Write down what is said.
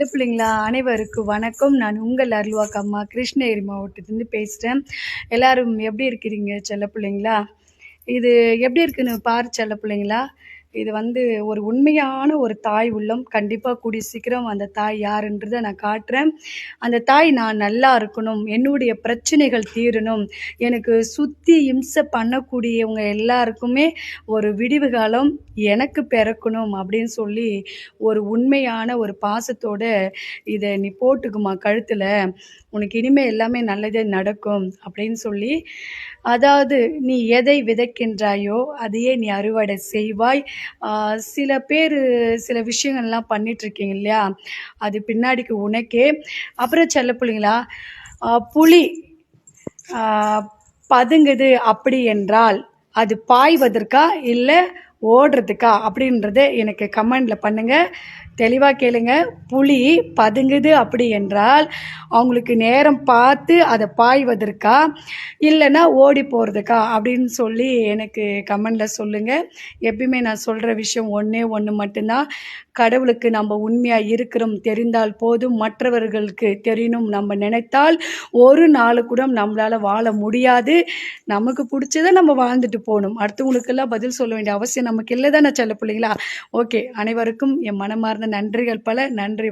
பிள்ளைங்களா அனைவருக்கும் வணக்கம். நான் உங்கள் அருள்வாக்கு அம்மா கிருஷ்ணகிரி மாவட்டத்துலேருந்து பேசுகிறேன் எல்லாரும் எப்படி இருக்கிறீங்க செல்ல பிள்ளைங்களா? இது எப்படி இருக்குன்னு பாரு செல்ல பிள்ளைங்களா? இது வந்து ஒரு உண்மையான ஒரு தாய் உள்ளம். கண்டிப்பாக கூடிய சீக்கிரம் அந்த தாய் யாருன்றதை நான் காட்டுறேன். அந்த தாய் நான் நல்லா இருக்கணும். என்னுடைய பிரச்சனைகள் தீரணும். எனக்கு சுற்றி இம்சை பண்ணக்கூடியவங்க எல்லாருக்குமே ஒரு விடிவு காலம் எனக்கு பிறக்கணும் அப்படின்னு சொல்லி ஒரு உண்மையான ஒரு பாசத்தோட இதை நீ போட்டுக்குமா கழுத்தில். உனக்கு இனிமேல் எல்லாமே நல்லதே நடக்கும் அப்படின்னு சொல்லி. அதாவது நீ எதை விதைக்கின்றாயோ அதையே நீ அறுவடை செய்வாய். சில பேர் சில விஷயங்கள்லாம் பண்ணிகிட்ருக்கீங்க இருக்கீங்க இல்லையா? அது பின்னாடிக்கு உனக்கே. அப்புறம் செல்ல பிள்ளைங்களா புளி புலி பதுங்குது அப்படி என்றால் அது பாய்வதற்கா இல்லை ஓடுறதுக்கா அப்படின்றத எனக்கு கமெண்டில் பண்ணுங்கள் தெளிவாக கேளுங்க. புலி பதுங்குது அப்படி என்றால் அவங்களுக்கு நேரம் பார்த்து அதை பாய்வதற்கா? இல்லைன்னா ஓடி போகிறதுக்கா அப்படின்னு சொல்லி எனக்கு கமெண்டில் சொல்லுங்கள் எப்பயுமே நான் சொல்கிற விஷயம் ஒன்றே ஒன்று மட்டும்தான். கடவுளுக்கு நம்ம உண்மையாக இருக்கிறோம் தெரிந்தால் போதும். மற்றவர்களுக்கு தெரியணும் நம்ம நினைத்தால் ஒரு நாள் கூட நம்மளால் வாழ முடியாது. நமக்கு பிடிச்சதை நம்ம வாழ்ந்துட்டு போகணும். அடுத்தவங்களுக்கெல்லாம் பதில் சொல்ல வேண்டிய அவசியம் நமக்கு இல்லை தானே செல்ல பிள்ளைங்களா? ஓகே அனைவருக்கும் என் மனமார்ந்த நன்றிகள் பல. நன்றி